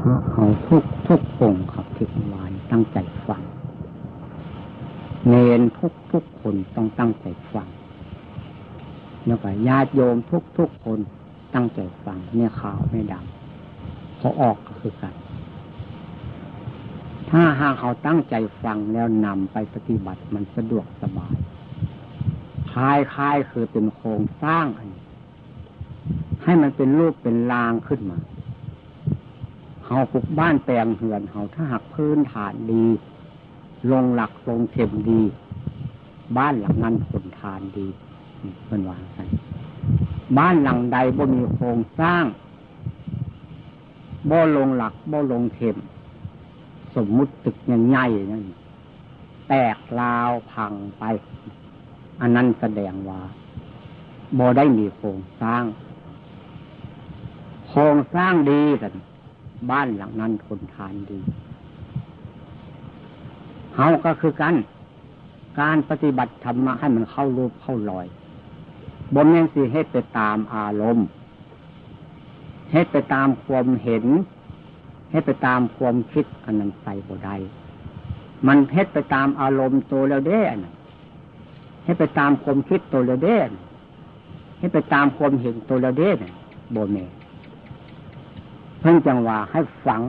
พระเขาทุกทุกองค์ครับที่วานตั้งใจฟัง เนนทุกทุกคนต้องตั้งใจฟังแล้วก็ญาติโยมทุกทุกคนตั้งใจฟังเนี่ยข่าวไม่ดังเขาออกก็คือกัน ถ้าหากเขาตั้งใจฟังแล้วนำไปปฏิบัติมันสะดวกสบายคลายคลายคือเป็นโครงสร้างอันให้มันเป็นรูปเป็นรางขึ้นมา เฮาปลุกบ้านแปลงเหือนเฮาถ้าหักพื้นฐานดี ลงหลักลงเข็มดี บ้านหลังนั้นผลทานดีเป็นวางกันบ้านหลังใดบ่มีโครงสร้างบ่ลงหลักบ่ลงเข็ม สมมุติตึกใหญ่นั่นแตกลาวพังไป อันนั้นแสดงว่าบ่ได้มีโครงสร้าง โครงสร้างดีกัน บ้านหลังนั้นทนทานดีเฮาก็คือกัน การปฏิบัติธรรมะให้มันเข้ารูปเข้าลอยบนแม่นสิให้ไปตามอารมณ์ให้ไปตามความเห็นให้ไปตามความคิดอันนั้นใส่บ่ได้มันเพชรไปตามอารมณ์ตัวแล้วเด้นให้ไปตามความคิดตัวแล้วเด้ให้ไปตามความเห็นตัวแล้วเด้โบเม เพิ่งจังว่าให้ฟัง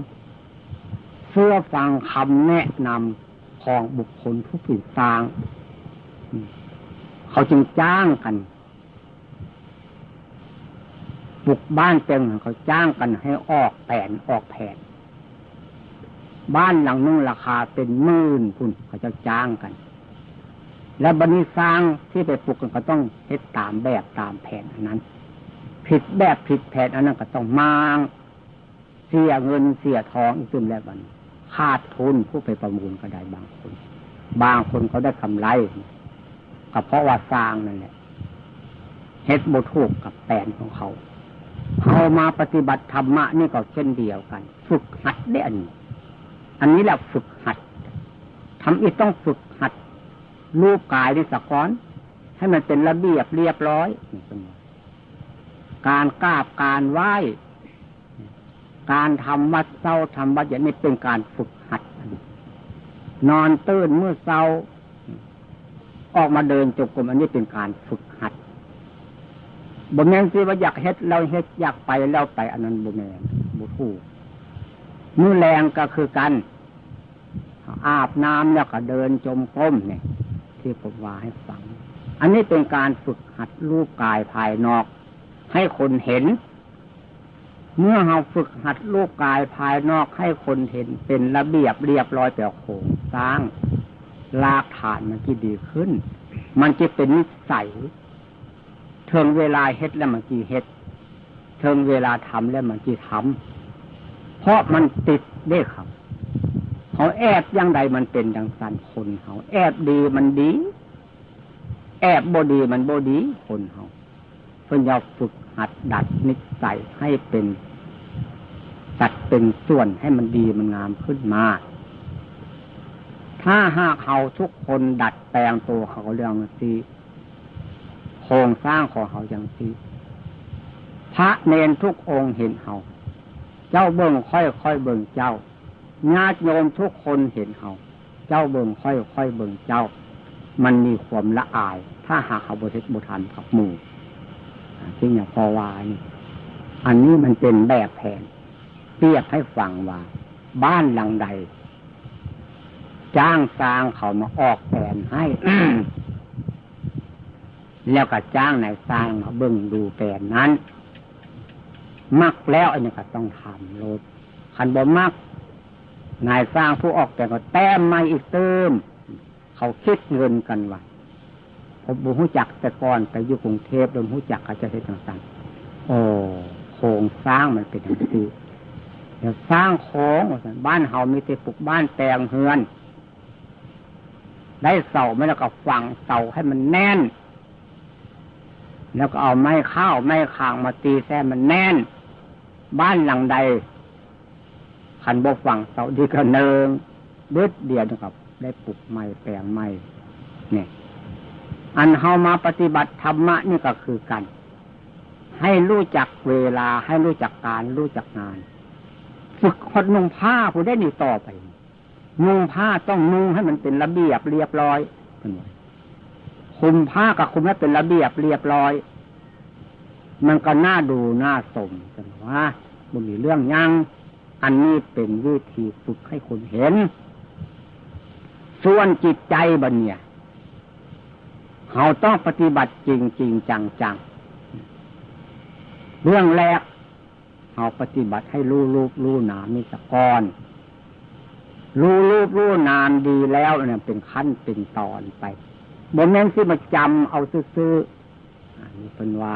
เพื่อฟังคำแนะนำของบุคคลผู้ผิดตาง เขาจึงจ้างกันบุกบ้านเต็มเขาจ้างกันให้ออกแผนออกแผน บ้านหลังนึงราคาเป็นหมื่นคุณเขาจะจ้างกัน และบันิสร้างที่ไปปลูกกันก็ต้องเฮ็ดตามแบบตามแผนอันนั้น ผิดแบบผิดแผนอันนั้นก็ต้องมาง เสียเงินเสียทองอีกตึมแล้วบันขาดทุนผู้ไปประมูลก็ได้บางคน บางคนเขาได้กำไรก็เพราะว่าสร้างนั่นแหละเฮ็ดบถูกกับแผนของเขาเขามาปฏิบัติธรรมะนี่ก็เช่นเดียวกัน ฝึกหัดได้อันนี้อันนี้แหละฝึกหัดทำอีกต้องฝึกหัด รูปกายในสะก้อน ให้มันเป็นระเบียบเรียบร้อย การกราบการไหว้ การทำวัดเศร้าทำวัดอย่างนี้เป็นการฝึกหัด นอนตื่นเมื่อเศร้า ออกมาเดินจงกรมอันนี้เป็นการฝึกหัดบ่แม่นสิว่าอยากเฮ็ดเราเฮ็ดอยากไปแล้วไปอันนั้นบ่แม่นบ่ถูกมือแรงก็คือกันอาบน้ำแล้วก็เดินจมก้มเนี่ย ที่ผมว่าให้ฟัง อันนี้เป็นการฝึกหัดรูปกายภายนอก ให้คนเห็น เมื่อเราฝึกหัดรูปกายภายนอกให้คนเห็นเป็นระเบียบเรียบร้อยแต่โครงสร้างลากฐานมันก็ดีขึ้น มันจะเป็นนิสัยเทิงเวลาเฮ็ดแล้วมันกี่เฮ็ดเทิงเวลาทำแล้วมันกี่ทำเพราะมันติดเด้ครับเขาแอบยังใดมันเป็นดังสันคนเขาแอบดีมันดี แอบบ่ดีมันบ่ดีคนเขา พื่อนยาฝึกหัดดัดนิสัยให้เป็นตัดเป็นส่วนให้มันดีมันงามขึ้นมา ถ้าหากเขาทุกคนดัดแปลงตัวเขาเรื่องสีโครงสร้างของเขาอย่างนี้พระเนนทุกองค์เห็นเขาเจ้าเบิ่งค่อยค่อยเบิ่งเจ้าญาติโยมทุกคนเห็นเขาเจ้าเบิ่งค่อยค่อยเบิ่งเจ้า มันมีความละอาย ถ้าหากเขาบริสุทธิ์บุทันกับหมู่ ที่อย่างพอวายอันนี้มันเป็นแบบแผนเปรียบให้ฟังว่า บ้านหลังใด จ้างสร้างเขามาออกแผนให้ แล้วก็จ้างนายสร้างมาเบิ่งดูแปลนนั้น มักแล้วอันนี้ก็ต้องทำโลดคันบ่มักนายสร้างผู้ออกแต่ก็แต้มไม่อีกเติม เขาคิดเงินกันว่า ผมบูฮู้จักแต่ก่อนไปอยู่กรุงเทพโดนฮู้จักเขาจะเห็นต่างโอ้โครงสร้างมันเป็นอย่างนี้เดี๋ยวสร้างโค้งบ้านเฮามีแต่ปลูกบ้านแปลงเฮือน ได้เสาไม่แล้วก็ฝังเสาให้มันแน่น แล้วก็เอาไม้ข้าวไม้คางมาตีแซ่มันแน่น บ้านหลังใดขันบกฝังเสาดีกระเนิงเด็ดเดียวนะครับ ได้ปลุกไม้แปลงไม้เนี่ย อันเฮามาปฏิบัติธรรมะนี่ก็คือกัน ให้รู้จักเวลาให้รู้จักการรู้จักงานฝึกหดนุ่งผ้าผู้ได้นี่ต่อไป นุ่งผ้าต้องนุ่งให้มันเป็นระเบียบเรียบร้อยเป็นคุมผ้ากับคุมให้เป็นระเบียบเรียบร้อย มันก็น่าดูน่าสมกันว่าบุญมีเรื่องยังอันนี้เป็นวิธีฝึกให้คนเห็น ส่วนจิตใจบันเนี่ย เขาต้องปฏิบัติจริงจริงจังจังเรื่องแรกเขาปฏิบัติให้รู้รูปรู้นามนี่สะกอนรู้รูปรู้นามดีแล้วเนี่ยเป็นขั้นเป็นตอนไปบนแม่นที่มาจำเอาซื้อๆอนนี้เป็นว่า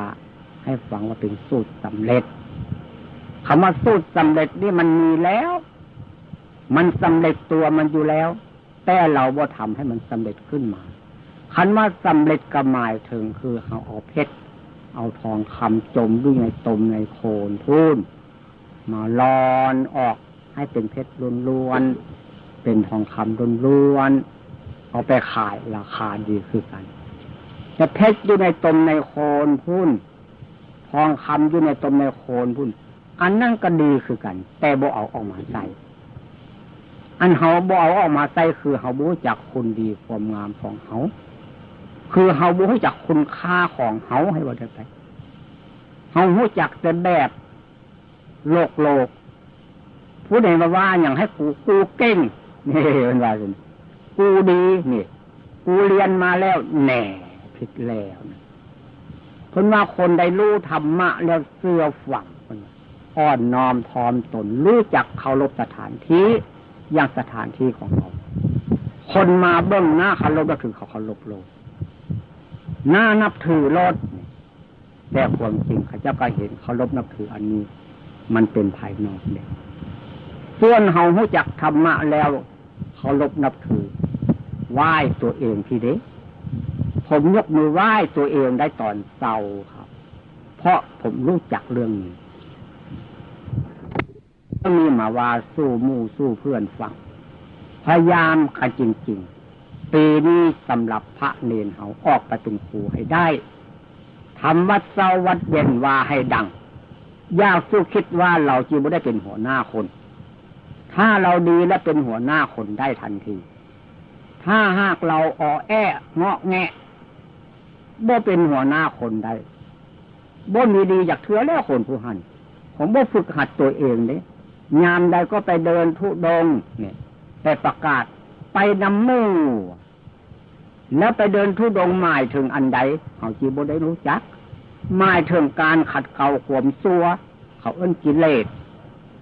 ให้ฟังว่าเป็นสูตรสำเร็จคำว่าสูตรสำเร็จนี่มันมีแล้ว มันสำเร็จตัวมันอยู่แล้ว แต่เราบ่ทำให้มันสำเร็จขึ้นมา คันว่าสำเร็จก็หมายถึงคือเอาเอาเพชรเอาทองคำจมด้วยในตมในโคนทุ่นมาลอนออกให้เป็นเพชรล้วนๆเป็นทองคำล้วนๆเอาไปขายราคาดีคือกันแต่เพชรอยู่ในตมในโคนพุ่นทองคำอยู่ในตมในโคนพุ่น อันนั่นก็ดีคือกัน แต่บ่เอาออกมาใส่อันเขาบ่เอาออกมาใส่คือเขาบูจักคุณดีความงามของเขา คือเฮาบูรู้จักคุณค่าของเฮาให้ว่าได้ไปเฮารู้จักแต่แบบโลกโลก ผู้ใดมาว่าอย่างให้กูกูเก่งนี่เป็นว่าสิกูดีนี่กูเรียนมาแล้วแหน่ผิดแล้วคนว่าคนได้รู้ธรรมะแล้วเสื่อฝังอ่อนน้อมทอมตนรู้จักเคารพสถานที่อย่างสถานที่ของเราคนมาเบื้องหน้าเคารพก็คือเขาเคารพโลก น่านับถือรถแต่ความจริงข้าเจ้าก็เห็นเขาลบนับถืออันนี้ มันเป็นภายนอกเด็กส่วนเฮาหู้จักธรรมะแล้วเขาลบนับถือไหว้ตัวเองทีเด็กผมยกมือไหว้ตัวเองได้ตอนเศร้าครับ เพราะผมรู้จักเรื่องนี้ก็มีมาว่าสู้มู่สู้เพื่อนฟังพยายามขันจริง ๆ ปีนี้สำหรับพระเนนเขาออกปเป็นครูให้ได้ทำวัดเศร้าวัดเย็นว่าให้ดังอยากสู้คิดว่าเราจีบ่ได้เป็นหัวหน้าคน ถ้าเราดีและเป็นหัวหน้าคนได้ทันที ถ้าหากเราอ่อแอเงาะแงะบ่เป็นหัวหน้าคนได้บ่มีดีอยากเถือแล้วคนผู้หันผมบ่ฝึกหัดตัวเองเนี่ยยามใดก็ไปเดินทุดงเนี่ยไปประกาศ ไปนำมู่แล้วไปเดินทุดงหมายถึงอันใดเขาจีบได้รู้จักหมายถึงการขัดเกลาขวมซัว เขาเอิ้นกิเลส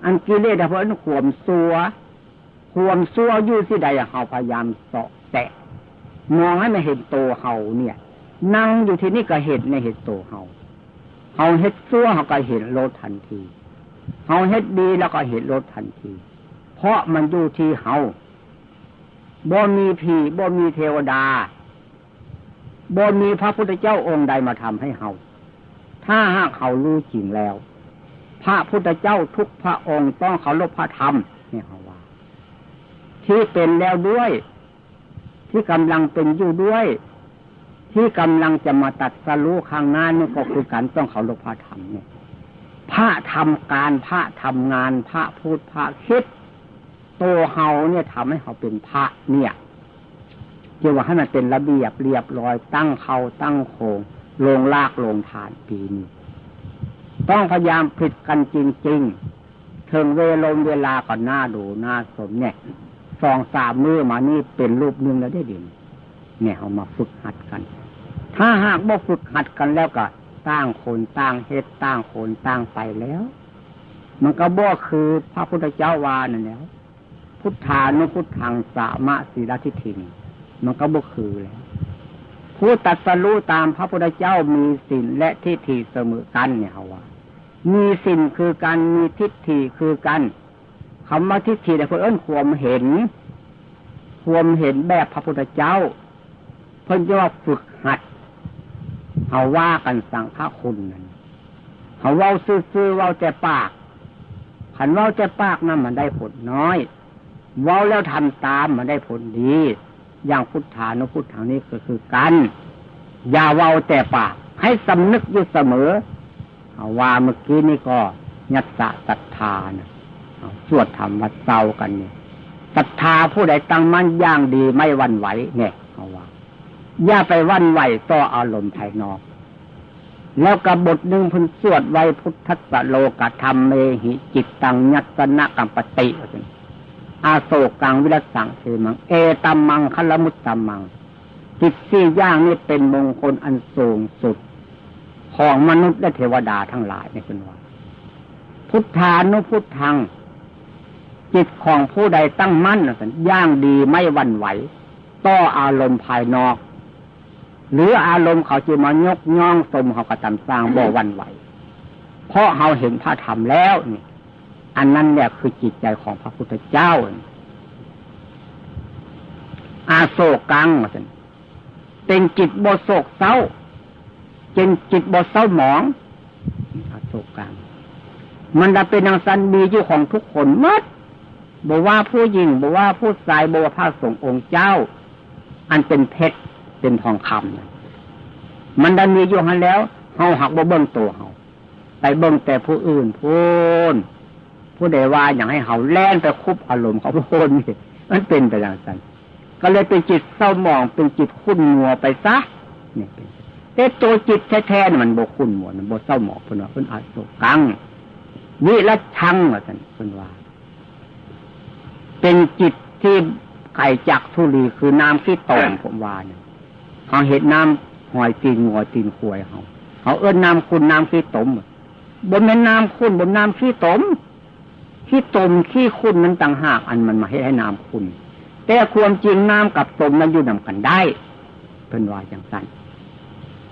อันกิเลสเขาเอิ้นขวมซัวขวมซัวอยู่ที่ใดเขาพยายามเสาะแตะมองให้มันเห็นโตเขาเนี่ย นั่งอยู่ที่นี่ก็เห็นในเห็นโตเขาเขาเฮ็ดซัวเขาก็เห็นโลดทันทีเขาเฮ็ดดีแล้วก็เห็นโลดทันที เพราะมันอยู่ที่เขา บ่มีผีบ่มีเทวดาบ่มีพระพุทธเจ้าองค์ใดมาทำให้เฮาถ้าหากเขารู้จริงแล้ว พระพุทธเจ้าทุกพระองค์ต้องเคารพพระธรรมเนี่ยเขาว่า ที่เป็นแล้วด้วย ที่กำลังเป็นอยู่ด้วย ที่กำลังจะมาตัดสรู้ข้างหน้านี่ก็คือการต้องเคารพพระธรรมเนี่ยพระทำการพระทำงานพระพูดพระคิด ตัวเฮาเนี่ยทำให้เขาเป็นพระเนี่ยเรียกว่าให้มันเป็นระเบียบเรียบร้อยตั้งเขาตั้งโคงลงลากลงฐานปีนี้ต้องพยายามผิดกันจริงๆถึงเวลมเวลาก่อนหน้าดูหน้าสมเนี่ยสองสามมือมานี่เป็นรูปนึงแล้วได้ดินเนี่ยเอามาฝึกหัดกัน ถ้าหากบ่ฝึกหัดกันแล้วก็ตั้งคนตั้งเฮ็ดตั้งคนตั้งไปแล้ว มันก็บ่คือพระพุทธเจ้าวานั่นแล้ว พุทธานุพุทธังสามะสีลทิฏฐิมันก็บุคือแล้วผู้ตัดสรู้ตามพระพุทธเจ้ามีสินและทิฏฐิเสมอกันเนี่ยเขาว่า มีสินคือการมีทิฏฐิคือกันคำว่าทิฏฐิแต่คนเอิ้นความเห็น ความเห็นแบบพระพุทธเจ้า เพิ่นจะว่าฝึกหัดเขาว่ากันสั่งพระคุณนั่นเขาเว้าซื่อๆเว้าแต่ปากขันเว้าแต่ปากนั่นมันได้ผลน้อย ว้าแล้วทำตามมันได้ผลดี อย่างพุทธานุพุทธานี้ก็คือกัน อย่าเว้าแต่ปากให้สำนึกอยู่เสมอว่าเมื่อกี้นี่ก็ยัตสะศรัทธานะสวดธรรมวัดเศร้ากันเนี่ยศรัทธาผู้ใดตั้งมั่นย่างดีไม่วันไหวเนี่ยเอาว่า อย่าไปวันไหวต่ออารมณ์ภายนอก แล้วกบทหนึ่งพุนสวดไว้พุทธัสโลกธรรมเมหิจิตตังยัตนะกัมปติ อาโศกังวิรสังเทมัง เอตัมมังคลมุตตัมมัง จิตสี่ย่างนี่เป็นมงคลอันสูงสุด ของมนุษย์และเทวดาทั้งหลายในเป็นว่า พุทธานุพุทธัง จิตของผู้ใดตั้งมั่นย่างดีไม่หวั่นไหว ต่ออารมณ์ภายนอก หรืออารมณ์เขาจะมายกย่องสมเขากระทำสร้างบ่หวั่นไหว เพราะเขาเห็นพระธรรมแล้วนี่ อันนั้นเนี่ยคือจิตใจของพระพุทธเจ้า อาโศกังเป็นจิตบโศกเศร้าเป็นจิตบเศร้าหมอง อาโศกัง มันจะเป็นนางสันมีอยู่ของทุกคนมัดบอกว่าผู้หญิงบอกว่าผู้ชายบอกว่าพระสงฆ์องค์เจ้า อันเป็นเพชรเป็นทองคำมันดันมีอยู่หันแล้วเฮาหักบ่เบิ้งตัวเฮาไปเบิ้งแต่ผู้อื่นพูน ผู้ใดว่าอย่างให้เฮาแล่นไปคุบอารมณ์เขาพูนนี่มันเป็นไปอย่างนั้นก็เลยเป็นจิตเศร้าหมองเป็นจิตขุ่นมัวไปซะนี่เป็นแต่ตัวจิตแท้ๆมันบกขุ่นมัวมันบกเศร้าหมองเพิ่นว่าเพิ่นอาจตกกังวิละชังว่าท่านเพิ่นว่า เป็นจิตที่ไก่จักทุลีคือน้ำที่ตมผมว่าเนี่ยเขาเห็นน้ำหอยตีนงัวตีนควยเขาเขาเอื้นน้ำคุณน้ำขี้ตมบนแม่น้ำคุณบนน้ำขี้ตม ขี้ตมขี้คุณนั้นต่างหากอันมันมาให้ให้น้ำคุณ แต่ความจริงน้ำกับตมนั้นอยู่นำกันได้เป็นว่าอย่างนั้น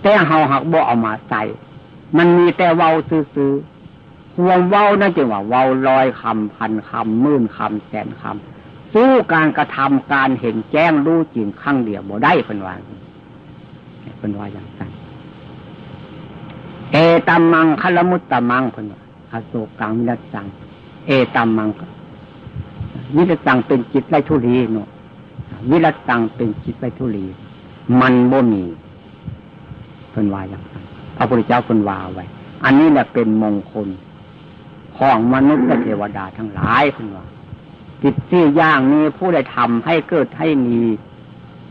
แต่เฮาหักบ่เอามาใส่ มันมีแต่เว้าซื้อห่วงเว้านั่นจึงว่าเว้าลอยคำพันคำมื่นคำแสนคำสู้การกระทำการเห็นแจ้งรู้จริงข้างเดียวบ่ได้เป็นว่าเป็นว่าอย่างนั้นเอตัมมังคลมุตตมังเป็นว่าอโศกังวิรัสัง เอตัมมังวิรัสังเป็นจิตไรทุลีเนาะวิรัสังเป็นจิตไรทุลี มันบ่มีเป็นว่าอย่างนั้นพระพุทธเจ้าเป็นว่าไว้ อันนี้แหละเป็นมงคล ของมนุษย์และเทวดาทั้งหลายคุณว่าจิตที่ย่างนี้ผู้ใดทำให้เกิดให้มี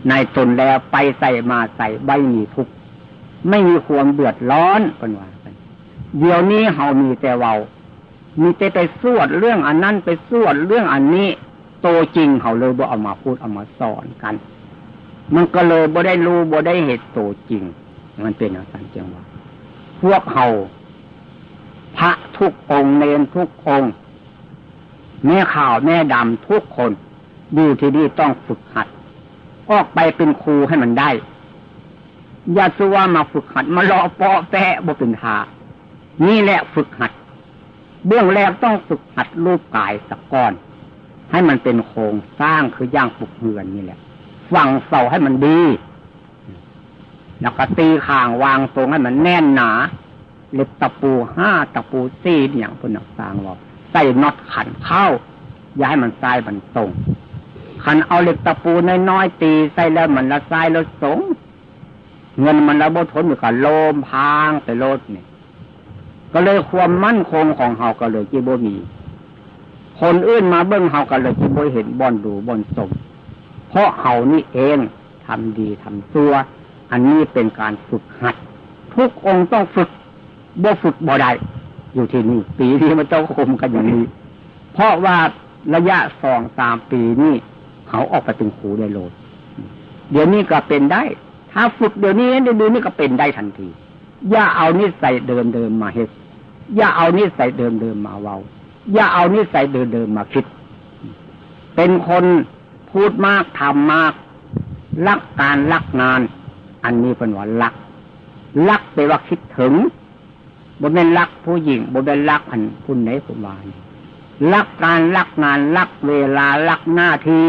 ในตนแล้วไปใส่มาใส่ใบมีทุกไม่มีความเดือดร้อนเป็นว่าเดี๋ยวนี้เฮามีแต่เวา มีแต่ไปสวดเรื่องอันนั้นไปสวดเรื่องอันนี้ โตจริงเขาเลยบ่เอามาพูดเอามาสอนกัน มันก็เลยบ่ได้รู้บ่ได้เหตุโตจริง มันเป็นอย่างนั้นจังหว่าพวกเขาพระทุกองเนนทุกองแม่ข่าวแม่ดำทุกคนอยู่ที่นี่ต้องฝึกหัด ออกไปเป็นครูให้มันได้อย่าสว่ามาฝึกหัด มาเลาะเปาะแปะบ่เป็นทานี่แหละฝึกหัด เบื้องแรกต้องฝึกหัดรูปกายสักก้อน ให้มันเป็นโครงสร้างคือย่างปลุกเหือนนี่แหละฝังเสาให้มันดี แล้วก็ตีข่างวางตรงให้มันแน่นหนา เล็บตะปูห้าตะปูสี่อย่างพนักสร้างว่าใส่น็อตขันเข้า อย่าให้มันทรายมันตรงขันเอาเหล็กตะปูน้อยๆตีใส่แล้วมันละทรายแล้วสง เงินมันละบทนอยู่กับโลมพางไปโลดเนี่ย ก็เลยความมั่นคงของเฮาก็เลยจีบมี คนอื่นมาเบิ้งเฮาก็เลยจีบเห็นบอนดูบอนสม เพราะเฮานี่เองทำดีทำตัวอันนี้เป็นการฝึกหัด ทุกองต้องฝึกบ่ฝึกบ่ได้อยู่ที่นี่ปีนี้มันต้องคุมกันอย่างนี้ เพราะว่าระยะสองสามปีนี้เขาออกไปเป็นครูได้โลดเดี๋ยวนี้ก็เป็นได้ ถ้าฝึกเดี๋ยวนี้เดี๋ยวนี้ก็เป็นได้ทันที อย่าเอานิสัยเดิมเดิมมาเฮ็ด อย่าเอานิสัยเดิมเดิมาเว้าอย่าเอานิสัยเดิมเดิมาคิด เป็นคนพูดมากทำมาก รักการรักงาน อันนี้เป็นว่ารัก รักไปว่าคิดถึงบนเป็นรักผู้หญิงบนเป็นรักอันคุณไหนผมว่ารักการรักงานรักเวลารักหน้าที่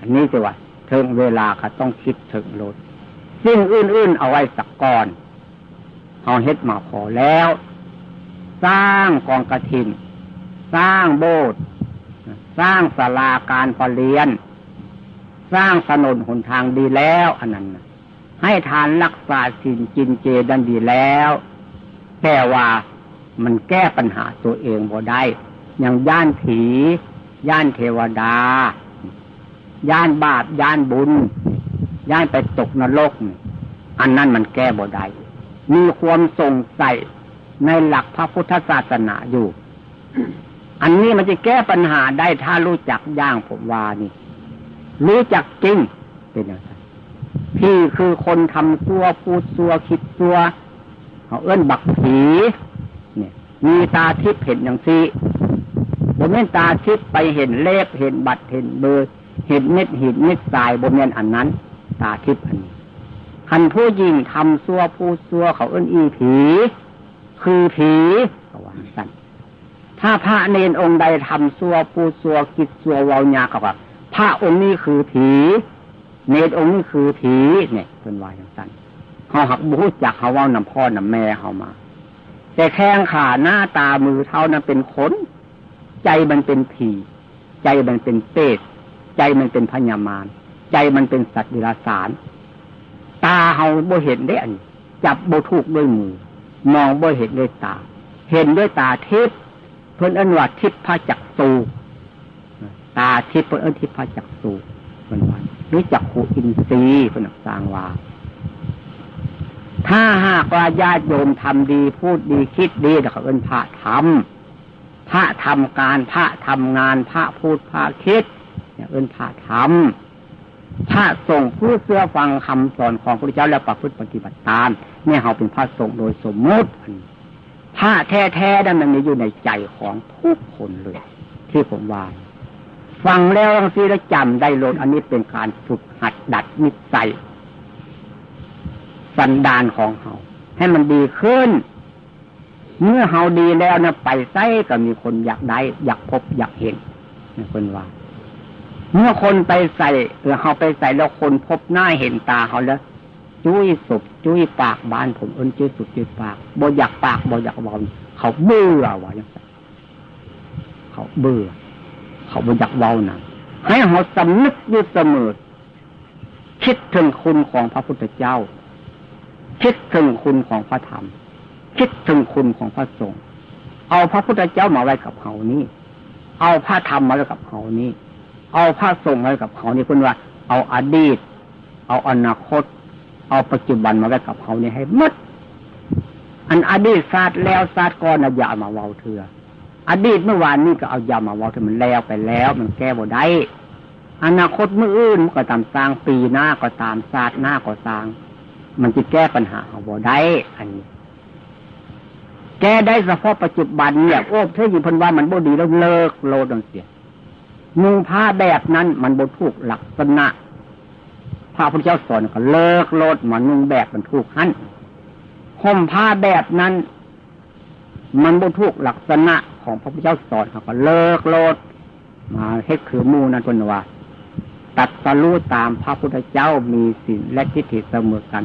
อันี่สิว่าเทิงเวลาเขาต้องคิดถึงรถสิ่งอื่นๆเอาไว้สักก่อนเอาเฮ็ดมาพอแล้ว สร้างกองกระถิน สร้างโบสถ์สร้างศาลาการประเรียน สร้างถนนหนทางดีแล้วอันนั้นให้ทานรักษาสินจินเจดันดีแล้ว แต่ว่ามันแก้ปัญหาตัวเองบ่ได้อย่างย่านผี ย่านเทวดา ย่านบาป ย่านบุญ ย่านไปตกนรก อันนั้นมันแก้บ่ได้มีความสงสัย ในหลักพระพุทธศาสนาอยู่ อันนี้มันจะแก้ปัญหาได้ถ้ารู้จักย่างผมวานี่ รู้จักจริงเป็นอย่างไรพี่คือคนทำซัวพูดซัวคิดซัวเขาเอื้นบักผีเนี่ยมีตาทิพย์เห็นอย่างซีบนเม่นตาทิพย์ไปเห็นเลขเห็นบัตรเห็นเบอร์เห็นเม็ดหินเม็ดทรายบนเม่นอันนั้น ตาทิพย์อันนี้คันผู้ยิงทำซัวพูดซัวเขาเอื้นอีผี คือผีกว่าสั้นถ้าพระเนนองค์ใดทำซัวพูซัวคิดซัววาวยาเขาว่าพระองค์นี้คือผี เนตองค์นี้คือผีเนี่ยเป็นวายอย่างสั้นเขาหักบูจักเขาว่านำพ่อนำแม่เขามา แต่แข้งขาหน้าตามือเท้านั้นเป็นขนใจมันเป็นผี ใจมันเป็นเปรตใจมันเป็นพญามารใจมันเป็นสัตว์ดิลสาร ตาเขาบ่เห็นได้อันจับบ่ถูกด้วยมือ มองบ่เห็นด้วยตา เห็นด้วยตาทิพย์เพิ่นอันว่าทิพย์พระจักสูตาทิพย์เพิ่นอันทิพย์พระจักสูเพิ่นว่าหรือจักขูอินทรีย์เพิ่นสร้างว่าถ้าหากว่าญาติโยมทำดีพูดดีคิดดีแต่เขาเป็นพระทำพระทำการพระทำงาน พระพูดพระคิดเนี่ยเป็นพระทำ พระส่งผู้เสื้อฟังคำสอนของพระพุทธเจ้าแล้วประพฤติปฏิบัติตาม เนี่ยเขาเป็นพระสงฆ์โดยสมมติพระแท้ๆนั้นมันมีอยู่ในใจของทุกคนเลย ที่ผมว่าฟังแล้วบางทีแล้วจำได้ลดอันนี้เป็นการฝึกหัดดัดนิสัยสันดานของเขาให้มันดีขึ้น เมื่อเฮาดีแล้วนะไปไส้ก็มีคนอยากได้ อยากพบอยากเห็นคนว่า เมื่อคนไปใส่เออเขาไปใส่แล้วคนพบหน้าเห็นตาเขาแล้วจุ้ยสุบจุ้ยปากบานผมเอินจุ้ยสุบจุ้ยปากบ่อยากปากบ่อยากบอลเขาเบื่อวะเขาเบื่อ เขาบ่อยากเว้านะให้เขาสำนึกอยู่เสมอคิดถึงคุณของพระพุทธเจ้า คิดถึงคุณของพระธรรม คิดถึงคุณของพระสงฆ์เอาพระพุทธเจ้ามาไว้กับเขานี้ เอาพระธรรมมาไว้กับเขานี้ เอาพระสงฆ์ไว้กับเขานี้คุณว่า เอาอดีต เอาอนาคต เอาปัจจุบันมาไว้กับเขานี้ให้มดอันอดีตศาสตร์แล้วศาสตร์ก่อนนะอย่ามาเว้าเถื่ออดีตเมื่อวานนี้ก็เอายามาเว้าเถื่อมันแล้วไปแล้ว มันแก้บ่ได้อนาคตเมื่ออื่นมันก็ตามสร้างปีหน้าก็ตามศาสตร์หน้าก็สร้าง มันจะแก้ปัญหาเอาบ่ได้อันนี้ แก้ได้เฉพาะปัจจุบันเนี่ยโอ้เธออยู่พันว่ามันบ่ดีแล้วเลิกโลดังเสีย นุ่งผ้าแบบนั้นมันบ่ถูกหลักษณะพระพุทธเจ้าสอนก็เลิกโลดมันนุ่งแบบมันถูกหันห่มผ้าแบบนั้น มันบ่ถูกหลักษณะของพระพุทธเจ้าสอนเขาก็เลิกโลด มาเฮ็ดคือมูนั่นคนว่าตัดสรู้ตามพระพุทธเจ้ามีศีลและทิฏฐิเสมอกัน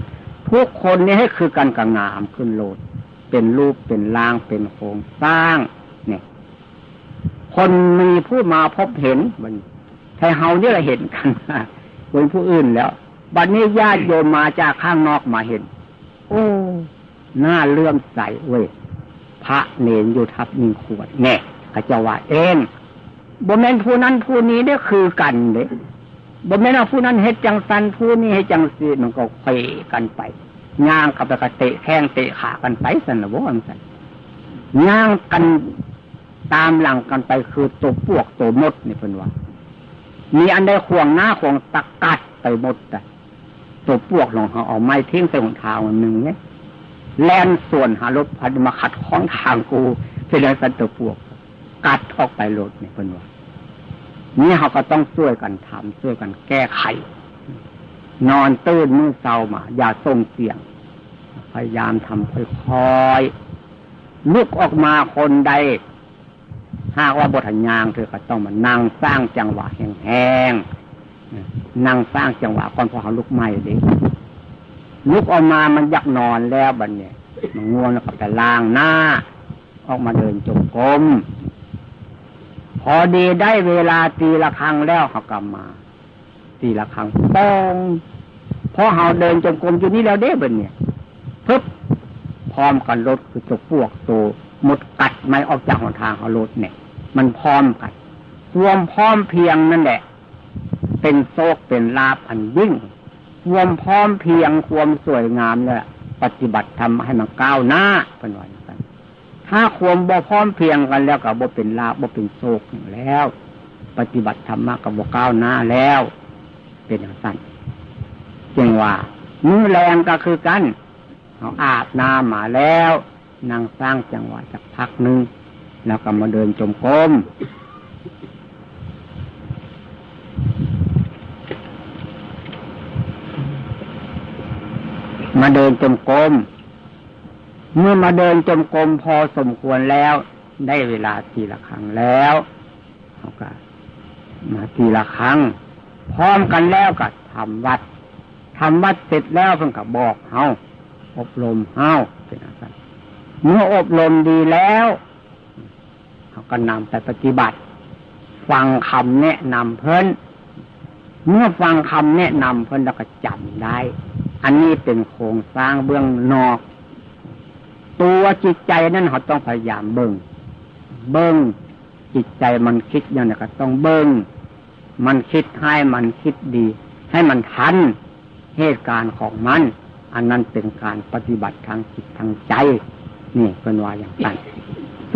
ทุกคนนี้ให้คือกันกับงามขึ้นโลด เป็นรูปเป็นร่างเป็นโครงสร้าง คนมีผู้มาพบเห็นมันใช่เฮาเนี่ยเห็นกันบนผู้อื่นแล้ว บัดนี้ญาติโยมมาจากข้างนอกมาเห็น โอ้หน้าเลื่อมใสเว้ยพระเนนอยู่ทับมีขวดแน่ขจว่าเองบ่แม่นผู้นั้นผู้นี้เนี่ยคือกันเด้บ่แม่นว่าผู้นั้นเฮ็ดจังสันผู้นี้เฮ็ดจังสีมันก็เปกันไปย่างกับกระเตะแข้งเตะขากันไปสันนะบ่อันสันย่างกัน ตามหลังกันไปคือตัวพวกตัวมดนี่เพิ่นว่า มีอันใดข่วงหน้าข่วงตะกัดไปหมดแต่ตัวพวกลองเขาเอาไม้ทิ้งใส่หนทางหนึ่งเนี่ยแล่นส่วนหารถพัดมาขัดข้องทางกูเป็นอะสันตัวพวก กัดออกไปรถเนี่ยเพิ่นว่านี่เขาก็ต้องช่วยกันทำช่วยกันแก้ไข นอนตื่นมือเศร้ามา อย่าส่งเสียง พยายามทำค่อยๆลุกออกมาคนใด หากว่าบทยางเธอก็ต้องมานั่งสร้างจังหวะแห้งๆนั่งสร้างจังหวะก่อนพอเขาลุกใหม่เด็กลุกออกมามันยักนอนแล้วบัดเนี่ยมันง่วงแล้วก็ไปล้างหน้า ออกมาเดินจงกรมพอดีได้เวลาตีละครั้งแล้วเขากลับมา ตีละครั้งป้องพอเขาเดินจงกรมอยู่นี่แล้วเด้บินเนี่ยปึ๊บพร้อมกันรถคือจกพวกโตหมดกัดไม่ออกจากหนทางเขารถเนี่ย มันพร้อมกันควมพร้อมเพียงนั่นแหละ เป็นโซกเป็นลาภอันยิ่งควมพร้อมเพียงความสวยงามเนี่ยปฏิบัติทำให้มันก้าวหน้าเป็นวันกันถ้าความบ่พร้อมเพียงกันแล้วก็บ่เป็นลาบบ่เป็นโศกแล้ว ปฏิบัติธรรมะกับบ่ก้าวหน้าแล้ว เป็นอย่างสั้นจึงว่ามือแรงก็คือกันเอาอาบน้ำมาแล้วนั่งสร้างจังหวะสักพักหนึ่ง แล้วก็มาเดินจมกรมมาเดินจมกรมเมื่อมาเดินจมกรมพอสมควรแล้ว ได้เวลาทีละครั้งแล้วเขาก็มาทีละครั้ง พร้อมกันแล้วก็ทำวัดทำวัดเสร็จแล้วเพิ่งก็บอกเฮาอบรมเฮาเป็นอะไรเมื่ออบรมดีแล้ว ก็นำไปปฏิบัติ ฟังคำแนะนำเพิ่นเมื่อฟังคำแนะนำเพิ่นแล้วก็จำได้ อันนี้เป็นโครงสร้างเบื้องนอก ตัวจิตใจนั่นเขาต้องพยายามเบิ่งเบิ่งจิตใจมันคิดอย่างนี้ก็ต้องเบิ่งมันคิดให้มันคิดดี ให้มันทันเหตุการณ์ของมัน อันนั้นเป็นการปฏิบัติทางจิตทางใจ นี่เป็นว่าอย่างนั้น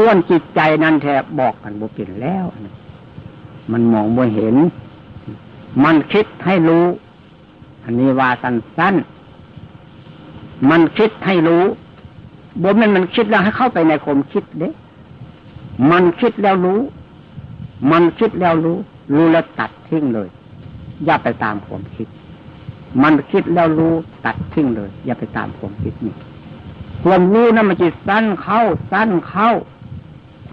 ส่วนจิตใจนั้นแทบบอกกันบ่เป็นแล้ว มันมองบ่เห็น มันคิดให้รู้ อันนี้ว่าสั้นๆมันคิดให้รู้บ่มันมันคิดแล้วให้เข้าไปในความคิดเด้มันคิดแล้วรู้ มันคิดแล้วรู้ รู้แล้วตัดทิ้งเลย อย่าไปตามความคิด มันคิดแล้วรู้ตัดทิ้งเลย อย่าไปตามความคิดนี่ความรู้นั้นมันจะสั้นเข้าสั้นเข้า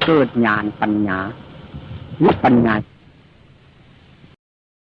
เกิดญาณปัญญาหรือปัญญา